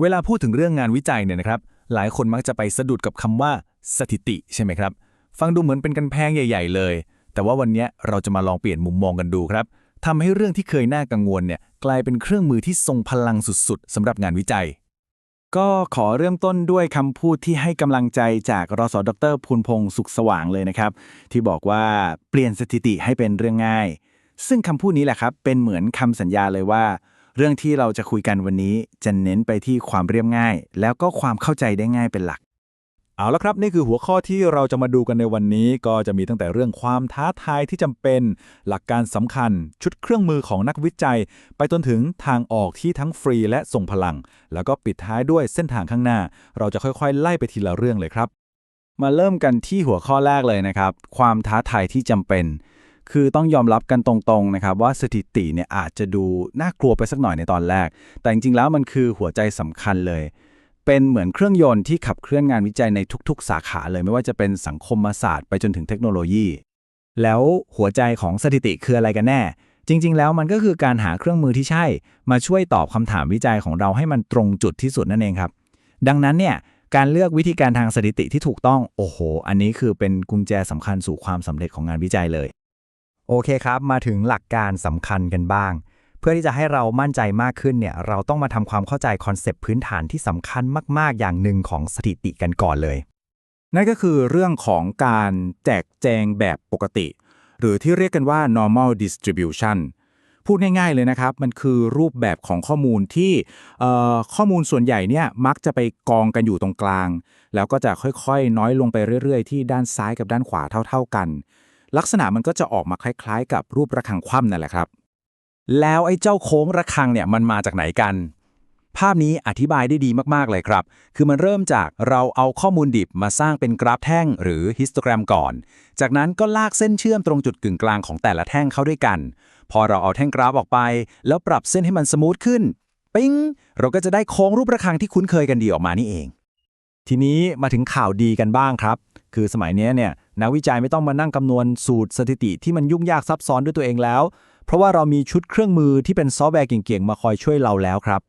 เวลาพูดถึงเรื่องงานวิจัยเนี่ยนะครับ หลายคนมักจะไปสะดุดกับคำว่าสถิติใช่ไหมครับ ฟังดูเหมือนเป็นกันแพงใหญ่ ๆ เลย แต่ว่าวันนี้เราจะมาลองเปลี่ยนมุมมองกันดูครับทำให้เรื่องที่เคยน่ากังวลเนี่ยกลายเป็นเครื่องมือที่ทรงพลังสุดๆสำหรับงานวิจัย ก็ขอเริ่มต้นด้วยคำพูดที่ให้กำลังใจจากรสดรพูนพงศ์สุขสว่างเลยนะครับ ที่บอกว่าเปลี่ยนสถิติให้เป็นเรื่องง่าย ซึ่งคำพูดนี้แหละครับเป็นเหมือนคำสัญญาเลยว่า เรื่องที่เราจะคุยกันวันนี้จะเน้นไปที่ความเรียบง่าย แล้วก็ความเข้าใจได้ง่ายเป็นหลัก เอาละครับนี่คือหัวข้อที่เราจะมาดูกันในวันนี้ ก็จะมีตั้งแต่เรื่องความท้าทายที่จำเป็น หลักการสำคัญ ชุดเครื่องมือของนักวิจัย ไปจนถึงทางออกที่ทั้งฟรีและทรงพลัง แล้วก็ปิดท้ายด้วยเส้นทางข้างหน้า เราจะค่อยๆ ไล่ไปทีละเรื่องเลยครับ มาเริ่มกันที่หัวข้อแรกเลยนะครับ ความท้าทายที่จำเป็น คือต้องยอมรับกันตรงๆนะครับว่าสถิติเนี่ยอาจจะดูน่ากลัวไปสักหน่อยในตอนแรก แต่จริงๆแล้วมันคือหัวใจสำคัญเลย เป็นเหมือนเครื่องยนต์ที่ขับเคลื่อนงานวิจัยในทุกๆ สาขาเลยไม่ว่าจะเป็นสังคมศาสตร์ไปจนถึงเทคโนโลยี แล้วหัวใจของสถิติคืออะไรกันแน่ จริง ๆ แล้วมันก็คือการหาเครื่องมือที่ใช่ มาช่วยตอบคำถามวิจัยของเราให้มันตรงจุดที่สุดนั่นเองครับ ดังนั้นเนี่ยการเลือกวิธีการทางสถิติที่ถูกต้อง โอ้โห อันนี้คือเป็นกุญแจสำคัญสู่ความสำเร็จของงานวิจัยเลย โอเคครับ มาถึงหลักการสำคัญกันบ้าง เพื่อที่จะให้เรามั่นใจมากขึ้นเนี่ยเราต้องมาทำความเข้าใจคอนเซปต์พื้นฐานที่สำคัญมาก ๆ อย่างหนึ่งของสถิติกันก่อนเลย นั่นก็คือเรื่องของการแจกแจงแบบปกติ หรือที่เรียกกันว่า normal distribution พูดง่ายๆเลยนะครับ มันคือรูปแบบของข้อมูลที่ข้อมูลส่วนใหญ่เนี่ยมักจะไปกองกันอยู่ตรงกลาง แล้วก็จะค่อยๆ น้อยลงไปเรื่อยๆ ที่ด้านซ้ายกับด้านขวาเท่า ๆกัน ลักษณะมันก็จะออกมาคล้ายๆ กับรูประฆังคว่ำนั่นแหละครับ แล้วไอ้เจ้าโค้งระฆังเนี่ยมันมาจากไหนกัน ภาพนี้อธิบายได้ดีมากๆเลยครับ คือมันเริ่มจากเราเอาข้อมูลดิบมาสร้างเป็นกราฟแท่งหรือฮิสโตแกรมก่อน จากนั้นก็ลากเส้นเชื่อมตรงจุดกึ่งกลางของแต่ละแท่งเข้าด้วยกัน พอเราเอาแท่งกราฟออกไป แล้วปรับเส้นให้มันสมูทขึ้นปิ้งเราก็จะได้โค้งรูประฆังที่คุ้นเคยกันดีออกมานี่เอง ทีนี้มาถึงข่าวดีกันบ้างครับ คือสมัยนี้เนี่ย นักวิจัยไม่ต้องมานั่งคำนวณสูตรสถิติที่มันยุ่งยากซับซ้อนด้วยตัวเองแล้ว เพราะว่าเรามีชุดเครื่องมือที่เป็นซอฟต์แวร์เก่งๆ มาคอยช่วยเราแล้วครับ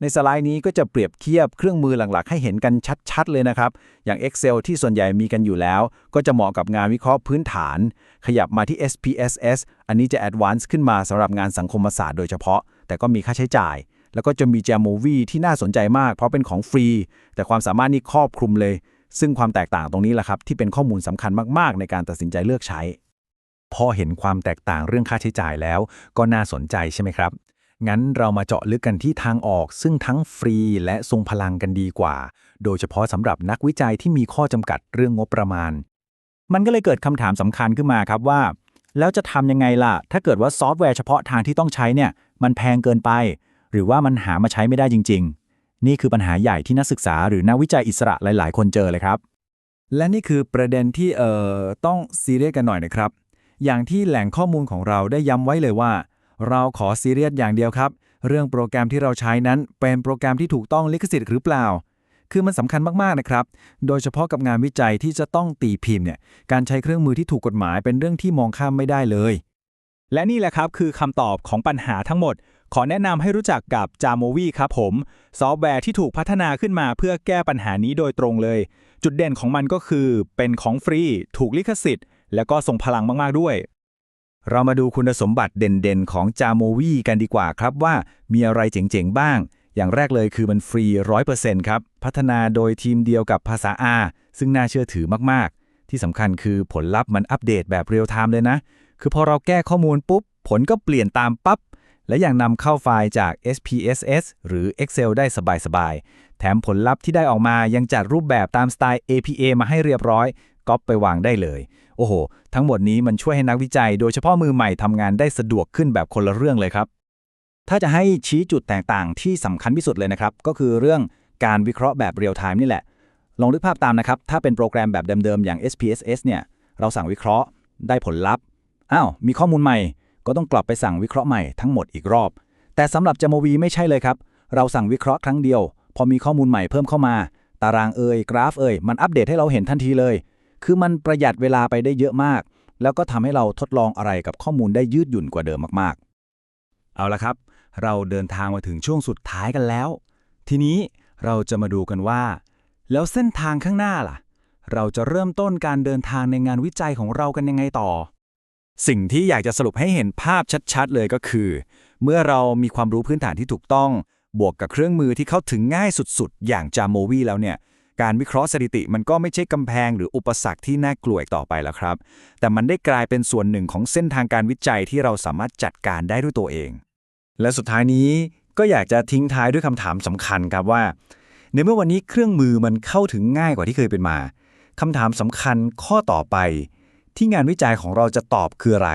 ในสไลด์นี้ก็จะเปรียบเทียบเครื่องมือหลักๆ ให้เห็นกันชัดๆ เลยนะครับ อย่าง Excel ที่ส่วนใหญ่มีกันอยู่แล้ว ก็จะเหมาะกับงานวิเคราะห์พื้นฐาน ขยับมาที่ SPSS อันนี้จะ Advanced ขึ้นมาสำหรับงานสังคมศาสตร์โดยเฉพาะ แต่ก็มีค่าใช้จ่ายแล้วก็จะมี Jamovi ที่น่าสนใจมาก เพราะเป็นของฟรี แต่ความสามารถนี่ครอบคลุมเลย ซึ่งความแตกต่างตรงนี้แหละครับที่เป็นข้อมูลสำคัญมาก ๆ ในการตัดสินใจเลือกใช้ พอเห็นความแตกต่างเรื่องค่าใช้จ่ายแล้ว ก็น่าสนใจใช่ไหมครับ งั้นเรามาเจาะลึกกันที่ทางออก ซึ่งทั้งฟรีและทรงพลังกันดีกว่า โดยเฉพาะสำหรับนักวิจัยที่มีข้อจำกัดเรื่องงบประมาณ มันก็เลยเกิดคำถามสำคัญขึ้นมาครับว่า แล้วจะทำยังไงล่ะ ถ้าเกิดว่าซอฟต์แวร์เฉพาะทางที่ต้องใช้เนี่ยมันแพงเกินไป หรือว่ามันหามาใช้ไม่ได้จริง ๆ นี่คือปัญหาใหญ่ที่นักศึกษาหรือนักวิจัยอิสระหลาย ๆ คนเจอเลยครับ และนี่คือประเด็นที่เอ่อต้องซีเรียสกันหน่อยนะครับ อย่างที่แหล่งข้อมูลของเราได้ย้ำไว้เลยว่า เราขอซีเรียสอย่างเดียวครับ เรื่องโปรแกรมที่เราใช้นั้น เป็นโปรแกรมที่ถูกต้องลิขสิทธิ์หรือเปล่า คือมันสำคัญมากๆนะครับ โดยเฉพาะกับงานวิจัยที่จะต้องตีพิมพ์เนี่ยการใช้เครื่องมือที่ถูกกฎหมายเป็นเรื่องที่มองข้ามไม่ได้เลย และนี่แหละครับคือคำตอบของปัญหาทั้งหมด ขอแนะนำให้รู้จักกับ Jamovi ครับผม ซอฟต์แวร์ที่ถูกพัฒนาขึ้นมาเพื่อแก้ปัญหานี้โดยตรงเลย จุดเด่นของมันก็คือ เป็นของฟรี ถูกลิขสิทธิ์ แล้วก็ทรงพลังมาก ๆ ด้วย เรามาดูคุณสมบัติเด่นๆ ของ Jamovi กันดีกว่าครับว่ามีอะไรเจ๋งๆ บ้าง อย่างแรกเลยคือมันฟรี 100%ครับ พัฒนาโดยทีมเดียวกับภาษา R ซึ่งน่าเชื่อถือมากๆ ที่สำคัญคือผลลัพธ์มันอัปเดตแบบเรียลไทม์เลยนะ คือพอเราแก้ข้อมูลปุ๊บ ผลก็เปลี่ยนตามปั๊บ และย่างนำเข้าไฟล์จาก SPSS หรือ Excel ได้สบายๆ แถมผลลัพธ์ที่ได้ออกมายังจัดรูปแบบตามสไตล์ APA มาให้เรียบร้อยก๊อปไปวางได้เลย โอ้โห ทั้งหมดนี้มันช่วยให้นักวิจัย โดยเฉพาะมือใหม่ทำงานได้สะดวกขึ้นแบบคนละเรื่องเลยครับ ถ้าจะให้ชี้จุดแตกต่างที่สำคัญที่สุดเลยนะครับ ก็คือเรื่องการวิเคราะห์แบบเรียลไทม์นี่แหละ ลองนึกภาพตามนะครับ ถ้าเป็นโปรแกรมแบบเดิมๆ อย่าง SPSS เนี่ย เราสั่งวิเคราะห์ ได้ผลลัพธ์ อ้าว มีข้อมูลใหม่ ก็ต้องกลับไปสั่งวิเคราะห์ใหม่ทั้งหมดอีกรอบ แต่สำหรับ Jamovi ไม่ใช่เลยครับ เราสั่งวิเคราะห์ครั้งเดียว พอมีข้อมูลใหม่เพิ่มเข้ามา ตารางเอ่ยกราฟเอ่ยมันอัปเดตให้เราเห็นทันทีเลย คือมันประหยัดเวลาไปได้เยอะมาก แล้วก็ทำให้เราทดลองอะไรกับข้อมูลได้ยืดหยุ่นกว่าเดิมมากๆ เอาละครับ เราเดินทางมาถึงช่วงสุดท้ายกันแล้ว ทีนี้เราจะมาดูกันว่า แล้วเส้นทางข้างหน้าล่ะ เราจะเริ่มต้นการเดินทางในงานวิจัยของเรากันยังไงต่อ สิ่งที่อยากจะสรุปให้เห็นภาพชัดๆ เลยก็คือ เมื่อเรามีความรู้พื้นฐานที่ถูกต้อง บวกกับเครื่องมือที่เข้าถึงง่ายสุดๆ อย่างจามโมวีแล้วเนี่ย การวิเคราะห์สถิติมันก็ไม่ใช่กำแพงหรืออุปสรรคที่น่ากลัวอีกต่อไปแล้วครับ แต่มันได้กลายเป็นส่วนหนึ่งของเส้นทางการวิจัยที่เราสามารถจัดการได้ด้วยตัวเอง และสุดท้ายนี้ก็อยากจะทิ้งท้ายด้วยคำถามสำคัญครับว่า ในเมื่อวันนี้เครื่องมือมันเข้าถึงง่ายกว่าที่เคยเป็นมาคำถามสำคัญข้อต่อไป ที่งานวิจัยของเราจะตอบคืออะไร